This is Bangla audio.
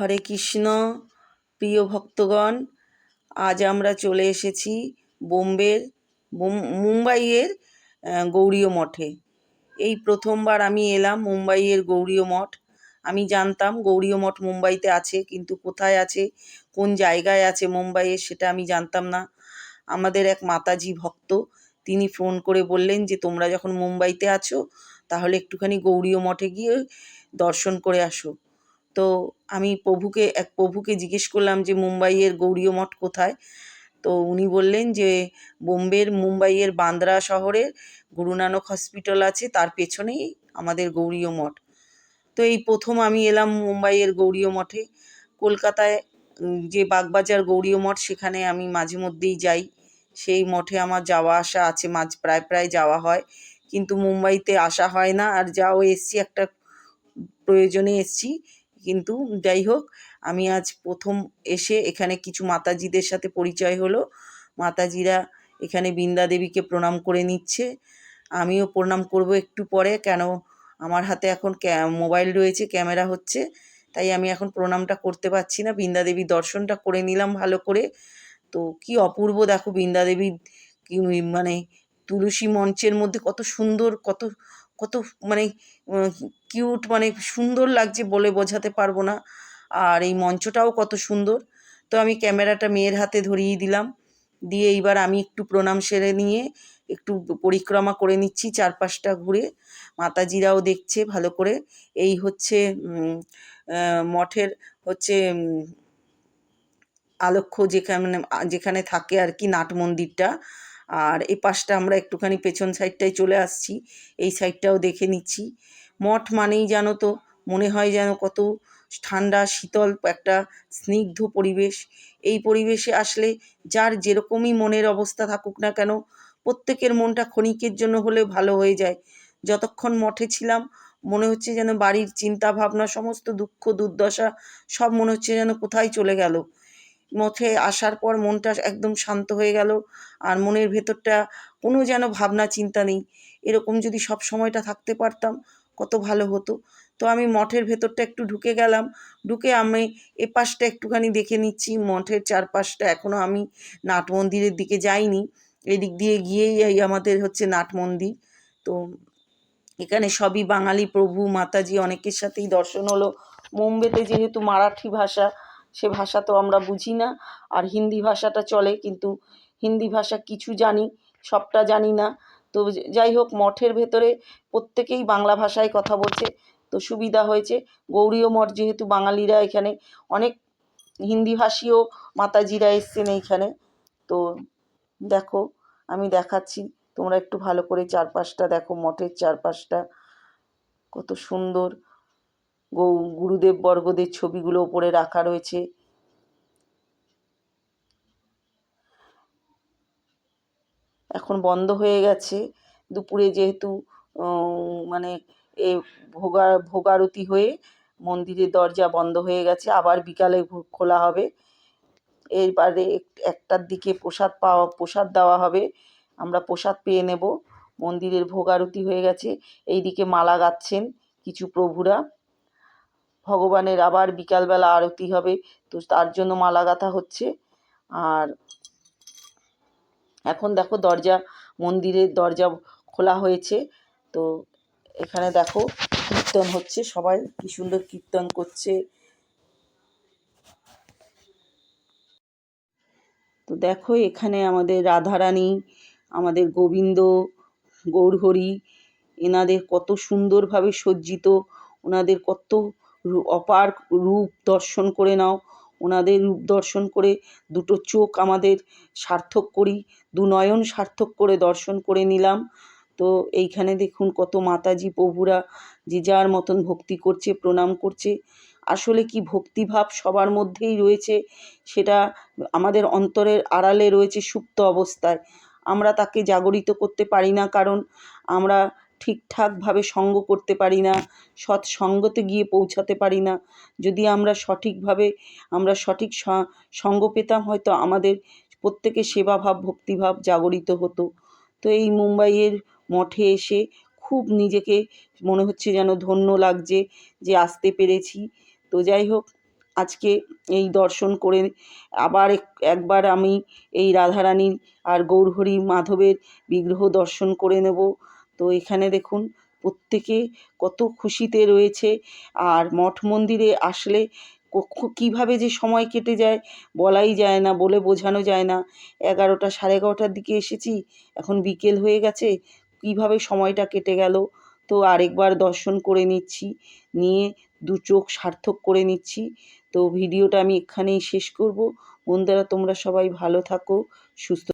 হরে কৃষ্ণ, প্রিয় ভক্তগণ, আজ আমরা চলে এসেছি বোম্বের, বোম- মুম্বাইয়ের গৌরীয় মঠে। এই প্রথমবার আমি এলাম মুম্বাইয়ের গৌরীয় মঠ। আমি জানতাম গৌরীয় মঠ মুম্বাইতে আছে, কিন্তু কোথায় আছে, কোন জায়গায় আছে মুম্বাইয়ে সেটা আমি জানতাম না। আমাদের এক মাতাজি ভক্ত, তিনি ফোন করে বললেন যে, তোমরা যখন মুম্বাইতে আছো, তাহলে একটুখানি গৌরীয় মঠে গিয়ে দর্শন করে আসো। তো আমি প্রভুকে, এক প্রভুকে জিজ্ঞেস করলাম যে মুম্বাইয়ের গৌড়ীয় মঠ কোথায়? তো উনি বললেন যে বোম্বের মুম্বাইয়ের বান্দ্রা শহরে গুরু নানক হসপিটাল আছে, তার পেছনেই আমাদের গৌরীয় মঠ। তো এই প্রথম আমি এলাম মুম্বাইয়ের গৌরীয় মঠে। কলকাতায় যে বাগবাজার গৌরীয় মঠ, সেখানে আমি মাঝে মধ্যেই যাই। সেই মঠে আমার যাওয়া আসা আছে, মাঝ, প্রায় প্রায় যাওয়া হয়। কিন্তু মুম্বাইতে আসা হয় না, আর যাও এসছি, একটা প্রয়োজনে এসছি। কিন্তু যাই হোক, আমি আজ প্রথম এসে এখানে কিছু মাতাজিদের সাথে পরিচয় হলো। মাতাজিরা এখানে বৃন্দা দেবীকে প্রণাম করে নিচ্ছে। আমিও প্রণাম করব একটু পরে, কেন আমার হাতে এখন মোবাইল রয়েছে, ক্যামেরা হচ্ছে, তাই আমি এখন প্রণামটা করতে পারছি না। বৃন্দা দেবীর দর্শনটা করে নিলাম ভালো করে। তো কি অপূর্ব, দেখো বৃন্দা দেবীর কি মানে তুলসী মঞ্চের মধ্যে কত সুন্দর, কত কত মানে কিউট মানে সুন্দর লাগছে বলে বোঝাতে পারব না। আর এই মঞ্চটাও কত সুন্দর। তো আমি ক্যামেরাটা মেয়ের হাতে ধরিয়ে দিলাম। দিয়ে এইবার আমি একটু প্রণাম সেরে নিয়ে একটু পরিক্রমা করে নিচ্ছি চারপাশটা ঘুরে। মাতাজিরাও দেখছে ভালো করে। এই হচ্ছে মঠের হচ্ছে আলক্ষ্য যেখানে যেখানে থাকে আর কি নাট মন্দিরটা। আর এ পাশটা আমরা একটুখানি পেছন সাইডটায় চলে আসছি, এই সাইডটাও দেখে নিচ্ছি। মঠ মানেই জানো তো, মনে হয় যেন কত ঠান্ডা, শীতল একটা স্নিগ্ধ পরিবেশ। এই পরিবেশে আসলে যার যেরকমই মনের অবস্থা থাকুক না কেন, প্রত্যেকের মনটা ক্ষণিকের জন্য হলে ভালো হয়ে যায়। যতক্ষণ মঠে ছিলাম, মনে হচ্ছে যেন বাড়ির চিন্তা ভাবনা সমস্ত দুঃখ, দুর্দশা সব মনে হচ্ছে যেন কোথায় চলে গেল। মঠে আসার পর মনটা একদম শান্ত হয়ে গেল আর মনের ভেতরটা কোনো যেন ভাবনা চিন্তা নেই। এরকম যদি সব সময়টা থাকতে পারতাম, কত ভালো হতো। তো আমি মঠের ভেতরটা একটু ঢুকে গেলাম। ঢুকে আমি এ পাশটা একটুখানি দেখে নিচ্ছি। মঠের চারপাশটা এখনও আমি নাট মন্দিরের দিকে যাইনি। এদিক দিয়ে গিয়েই এই আমাদের হচ্ছে নাট মন্দির। তো এখানে সবই বাঙালি প্রভু, মাতাজি অনেকের সাথেই দর্শন হলো। মুম্বেতে যেহেতু মারাঠি ভাষা সে ভাষা তো আমরা বুঝি না। আর হিন্দি ভাষাটা চলে, কিন্তু হিন্দি ভাষা কিছু জানি, সবটা জানি না। তো যাই হোক, মঠের ভেতরে প্রত্যেকেই বাংলা ভাষায় কথা বলছে, তো সুবিধা হয়েছে। গৌড়ীয় মঠ যেহেতু বাঙালিরা এখানে, অনেক হিন্দিভাষীও মাতাজিরা এসছেন এইখানে। তো দেখো, আমি দেখাচ্ছি, তোমরা একটু ভালো করে চারপাশটা দেখো, মঠের চারপাশটা। কত সুন্দর। গুরুদেব বর্গদের ছবিগুলো ওপরে রাখা রয়েছে। এখন বন্ধ হয়ে গেছে। দুপুরে যেহেতু মানে এ ভোগা, ভোগারতি হয়ে মন্দিরের দরজা বন্ধ হয়ে গেছে, আবার বিকালে খোলা হবে। এরবারে এক- একটার দিকে প্রসাদ পাওয়া, প্রসাদ দেওয়া হবে। আমরা প্রসাদ পেয়ে নেব। মন্দিরের ভোগারতি হয়ে গেছে। এইদিকে মালা গাচ্ছেন কিছু প্রভুরা। ভগবানের আবার বিকালবেলা আরতি হবে, তো তার জন্য মালা গাঁথা হচ্ছে। আর এখন দেখো দরজা মন্দিরের দরজা খোলা হয়েছে, তো এখানে দেখো কীর্তন হচ্ছে, সবাই কি সুন্দর কীর্তন করছে। তো দেখো এখানে আমাদের রাধারানী, আমাদের গোবিন্দ গৌরহরি এনাদের কত সুন্দরভাবে সজ্জিত, ওনাদের কত অপার রূপ দর্শন করে নাও। ওনাদের রূপ দর্শন করে দুটো চোখ আমাদের সার্থক করি, দু নয়ন সার্থক করে দর্শন করে নিলাম। তো এইখানে দেখুন কত মাতাজি প্রভুরা, যে যার মতন ভক্তি করছে, প্রণাম করছে। আসলে কি ভক্তিভাব সবার মধ্যেই রয়েছে, সেটা আমাদের অন্তরের আড়ালে রয়েছে সুপ্ত অবস্থায়। আমরা তাকে জাগরিত করতে পারি না, কারণ আমরা ঠিকঠাকভাবে সঙ্গ করতে পারি না, সৎ সঙ্গতে গিয়ে পৌঁছাতে পারি না। যদি আমরা সঠিকভাবে, আমরা সঠিক সঙ্গ পেতাম হয়তো আমাদের প্রত্যেকের সেবাভাব, ভক্তিভাব জাগরিত হতো। তো এই মুম্বাইয়ের মঠে এসে খুব নিজেকে মনে হচ্ছে যেন ধন্য লাগছে যে আসতে পেরেছি। তো যাই হোক, আজকে এই দর্শন করে আবার এক- একবার আমি এই রাধারানীর আর গৌরহরি মাধবের বিগ্রহ দর্শন করে নেব। তো এখানে দেখুন, প্রত্যেকে কত খুশিতে রয়েছে। আর মঠ মন্দিরে আসলে কীভাবে যে সময় কেটে যায় বলাই যায় না, বলে বোঝানো যায় না। এগারোটা সাড়ে এগারোটার দিকে এসেছি, এখন বিকেল হয়ে গেছে, কীভাবে সময়টা কেটে গেল? তো আরেকবার দর্শন করে নিচ্ছি, নিয়ে দু চোখ সার্থক করে নিচ্ছি। তো ভিডিওটা আমি এখানেই শেষ করব। বন্ধুরা, তোমরা সবাই ভালো থাকো, সুস্থ